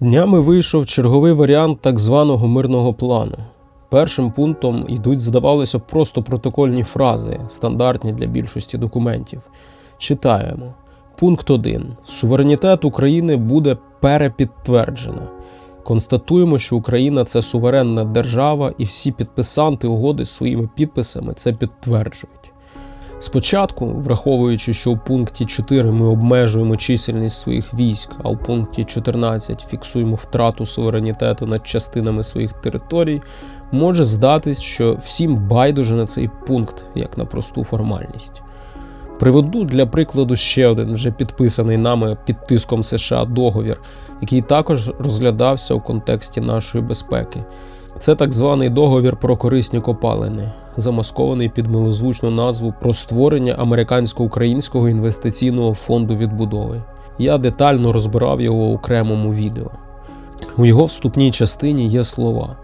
Днями вийшов черговий варіант так званого мирного плану. Першим пунктом йдуть, здавалося, просто протокольні фрази, стандартні для більшості документів. Читаємо. Пункт 1. Суверенітет України буде перепідтверджено. Констатуємо, що Україна це суверенна держава, і всі підписанти угоди своїми підписами це підтверджують. Спочатку, враховуючи, що у пункті 4 ми обмежуємо чисельність своїх військ, а у пункті 14 фіксуємо втрату суверенітету над частинами своїх територій, може здатись, що всім байдуже на цей пункт, як на просту формальність. Приведу для прикладу ще один вже підписаний нами під тиском США договір, який також розглядався у контексті нашої безпеки. Це так званий договір про корисні копалини, замаскований під милозвучну назву про створення американсько-українського інвестиційного фонду відбудови. Я детально розбирав його у окремому відео. У його вступній частині є слова.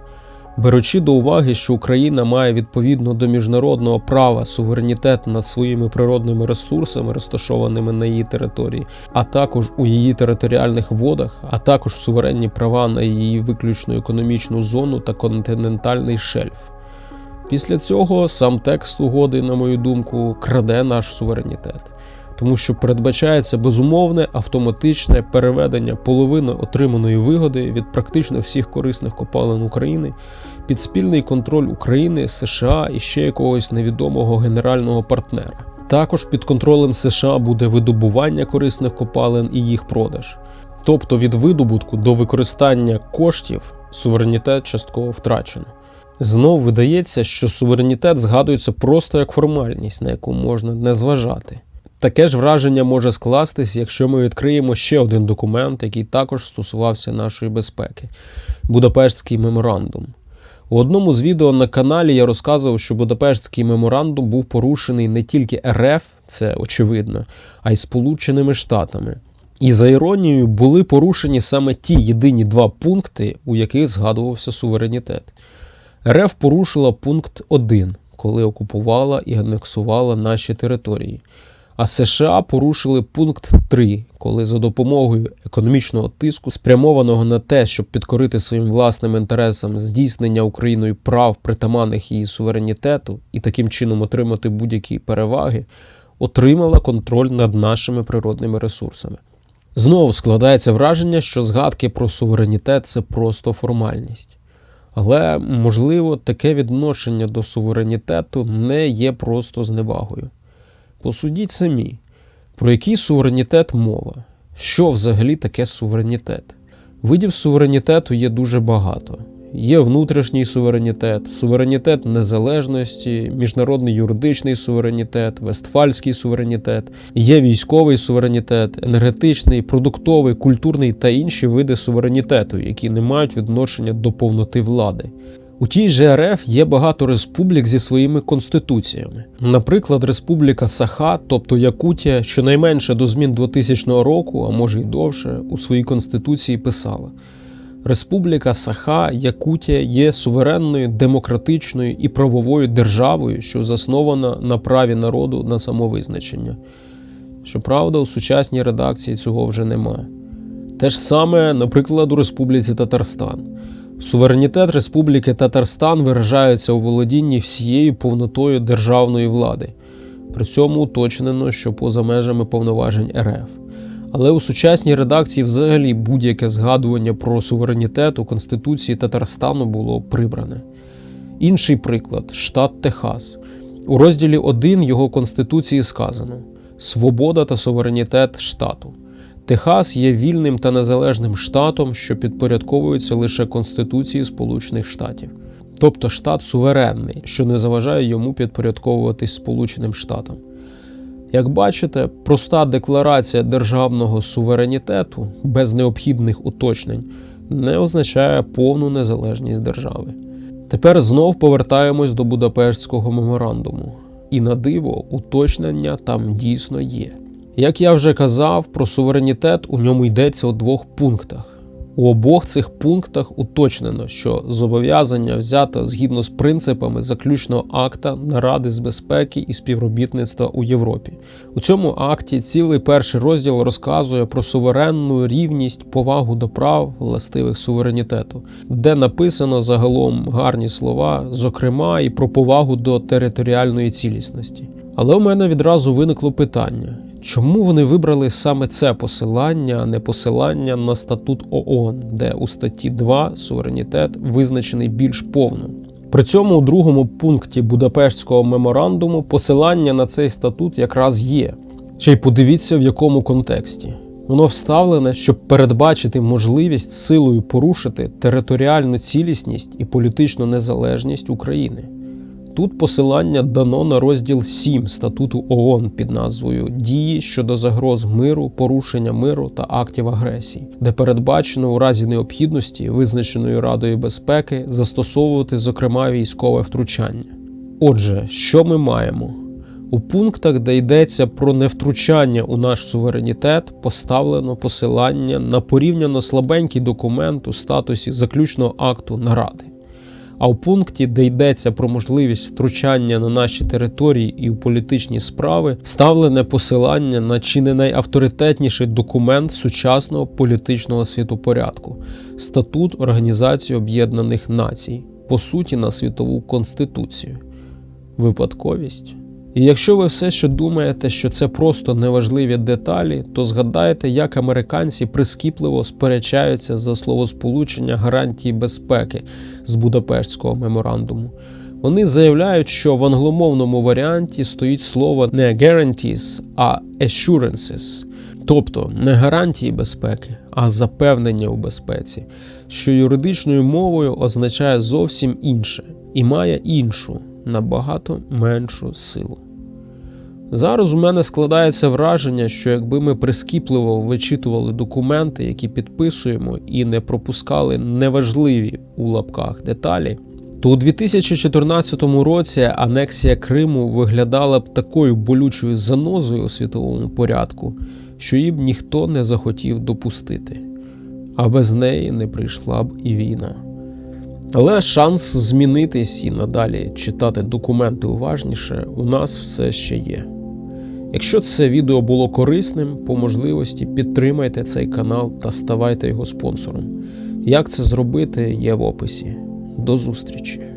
Беручи до уваги, що Україна має відповідно до міжнародного права суверенітет над своїми природними ресурсами, розташованими на її території, а також у її територіальних водах, а також суверенні права на її виключну економічну зону та континентальний шельф. Після цього сам текст угоди, на мою думку, краде наш суверенітет, тому що передбачається безумовне автоматичне переведення половини отриманої вигоди від практично всіх корисних копалин України під спільний контроль України, США і ще якогось невідомого генерального партнера. Також під контролем США буде видобування корисних копалин і їх продаж. Тобто від видобутку до використання коштів суверенітет частково втрачено. Знов видається, що суверенітет згадується просто як формальність, на яку можна не зважати. Таке ж враження може скластись, якщо ми відкриємо ще один документ, який також стосувався нашої безпеки Будапештський меморандум. У одному з відео на каналі я розказував, що Будапештський меморандум був порушений не тільки РФ, це очевидно, а й Сполученими Штатами. І за іронією були порушені саме ті єдині два пункти, у яких згадувався суверенітет. РФ порушила пункт 1, коли окупувала і анексувала наші території. А США порушили пункт 3, коли за допомогою економічного тиску, спрямованого на те, щоб підкорити своїм власним інтересам здійснення Україною прав, притаманних її суверенітету, і таким чином отримати будь-які переваги, отримала контроль над нашими природними ресурсами. Знову складається враження, що згадки про суверенітет це просто формальність. Але, можливо, таке відношення до суверенітету не є просто зневагою. Посудіть самі, про який суверенітет мова? Що взагалі таке суверенітет? Видів суверенітету є дуже багато. Є внутрішній суверенітет, суверенітет незалежності, міжнародний юридичний суверенітет, вестфальський суверенітет, є військовий суверенітет, енергетичний, продуктовий, культурний та інші види суверенітету, які не мають відношення до повноти влади. У тій же РФ є багато республік зі своїми конституціями. Наприклад, Республіка Саха, тобто Якутія, щонайменше до змін 2000 року, а може й довше, у своїй конституції писала. Республіка Саха Якутія є суверенною, демократичною і правовою державою, що заснована на праві народу на самовизначення. Щоправда, у сучасній редакції цього вже нема. Те ж саме, наприклад, у Республіці Татарстан. Суверенітет Республіки Татарстан виражається у володінні всією повнотою державної влади. При цьому уточнено, що поза межами повноважень РФ. Але у сучасній редакції взагалі будь-яке згадування про суверенітет у Конституції Татарстану було прибране. Інший приклад штат Техас. У розділі 1 його конституції сказано: Свобода та суверенітет штату. Техас є вільним та незалежним штатом, що підпорядковується лише Конституції Сполучених Штатів. Тобто штат суверенний, що не заважає йому підпорядковуватись Сполученим Штатам. Як бачите, проста декларація державного суверенітету без необхідних уточнень не означає повну незалежність держави. Тепер знов повертаємось до Будапештського меморандуму, і на диво уточнення там дійсно є. Як я вже казав, про суверенітет у ньому йдеться у двох пунктах. У обох цих пунктах уточнено, що зобов'язання взято згідно з принципами заключного акта Наради з безпеки і співробітництва у Європі. У цьому акті цілий перший розділ розказує про суверенну рівність, повагу до прав, властивих суверенітету, де написано загалом гарні слова, зокрема і про повагу до територіальної цілісності. Але у мене відразу виникло питання: чому вони вибрали саме це посилання, а не посилання на статут ООН, де у статті 2 суверенітет визначений більш повно? При цьому у другому пункті Будапештського меморандуму посилання на цей статут якраз є. Ще й подивіться в якому контексті. Воно вставлене, щоб передбачити можливість силою порушити територіальну цілісність і політичну незалежність України. Тут посилання дано на розділ 7 статуту ООН під назвою Дії щодо загроз миру, порушення миру та актів агресії, де передбачено у разі необхідності, визначеної Радою безпеки, застосовувати, зокрема, військове втручання. Отже, що ми маємо? У пунктах, де йдеться про невтручання у наш суверенітет, поставлено посилання на порівняно слабенький документ у статусі заключного акту наради. А в пункті, де йдеться про можливість втручання на наші території і у політичні справи, вставлене посилання на чи не найавторитетніший документ сучасного політичного світопорядку статут Організації Об'єднаних Націй, по суті, на світову конституцію. Випадковість. І якщо ви все ще думаєте, що це просто неважливі деталі, то згадайте, як американці прискіпливо сперечаються за словосполучення гарантії безпеки з Будапештського меморандуму. Вони заявляють, що в англомовному варіанті стоїть слово не guarantees, а assurances, тобто не гарантії безпеки, а запевнення у безпеці, що юридичною мовою означає зовсім інше і має іншу, набагато меншу силу. Зараз у мене складається враження, що якби ми прискіпливо вичитували документи, які підписуємо, і не пропускали неважливі у лапках деталі, то у 2014 році анексія Криму виглядала б такою болючою занозою у світовому порядку, що її б ніхто не захотів допустити, а без неї не прийшла б і війна. Але шанс змінитись і надалі читати документи уважніше у нас все ще є. Якщо це відео було корисним, по можливості підтримайте цей канал та ставайте його спонсором. Як це зробити, є в описі. До зустрічі!